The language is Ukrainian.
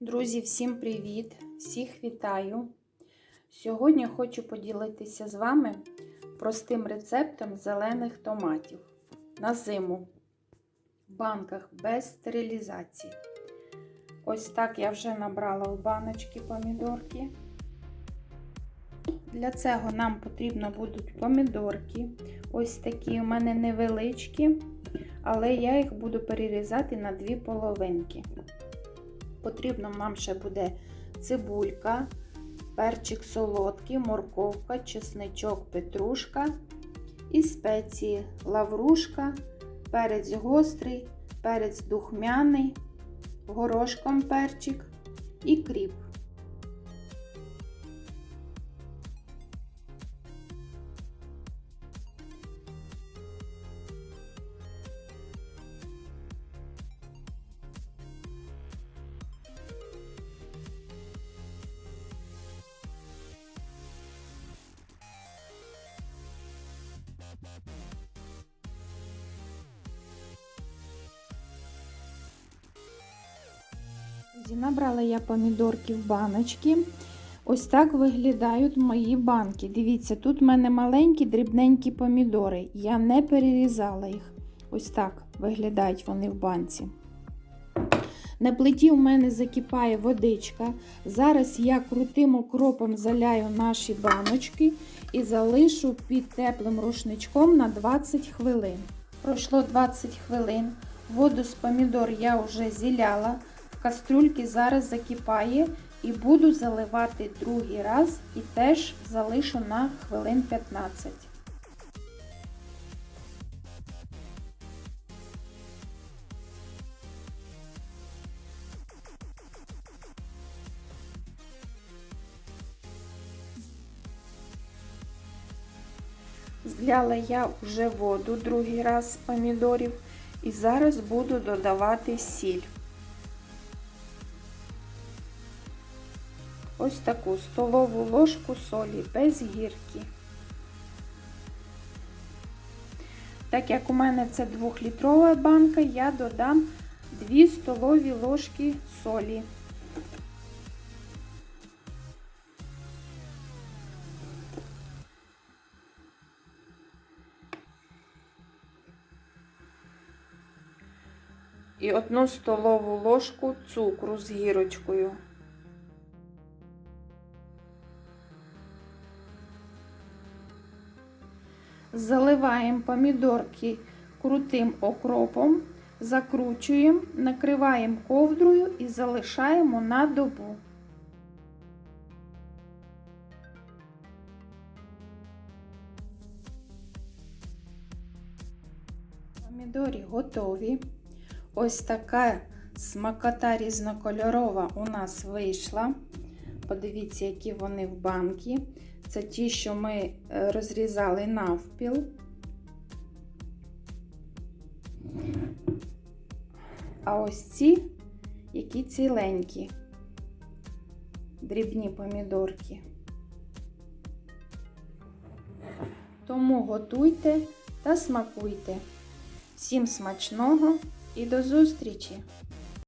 Друзі, всім привіт! Всіх вітаю! Сьогодні хочу поділитися з вами простим рецептом зелених томатів на зиму в банках без стерилізації. Ось так я вже набрала в баночки помідорки. Для цього нам потрібно будуть помідорки. Ось такі у мене невеличкі, але я їх буду перерізати на дві половинки. Потрібно нам ще буде цибулька, перчик солодкий, морковка, чесничок, петрушка і спеції, лаврушка, перець гострий, перець духмяний, горошком перчик і кріп. Набрала я помідорки в баночки. Ось так виглядають мої банки. Дивіться, тут в мене маленькі дрібненькі помідори. Я не перерізала їх. Ось так виглядають вони в банці. На плиті у мене закипає водичка. Зараз я крутим окропом заляю наші баночки і залишу під теплим рушничком на 20 хвилин. Пройшло 20 хвилин. Воду з помідор я вже зіляла. Кастрюльки зараз закипає і буду заливати другий раз і теж залишу на хвилин 15. Зляла я вже воду другий раз з помідорів і зараз буду додавати сіль. Ось таку столову ложку солі без гірки. Так як у мене це 2-літрова банка, я додам 2 столові ложки солі. І одну столову ложку цукру з гірочкою. Заливаємо помідорки крутим окропом, закручуємо, накриваємо ковдрою і залишаємо на добу. Помідорі готові. Ось така смакота різнокольорова у нас вийшла. Подивіться, які вони в банки. Це ті, що ми розрізали навпіл. А ось ці, які ціленькі, дрібні помідорки. Тому готуйте та смакуйте. Всім смачного і до зустрічі!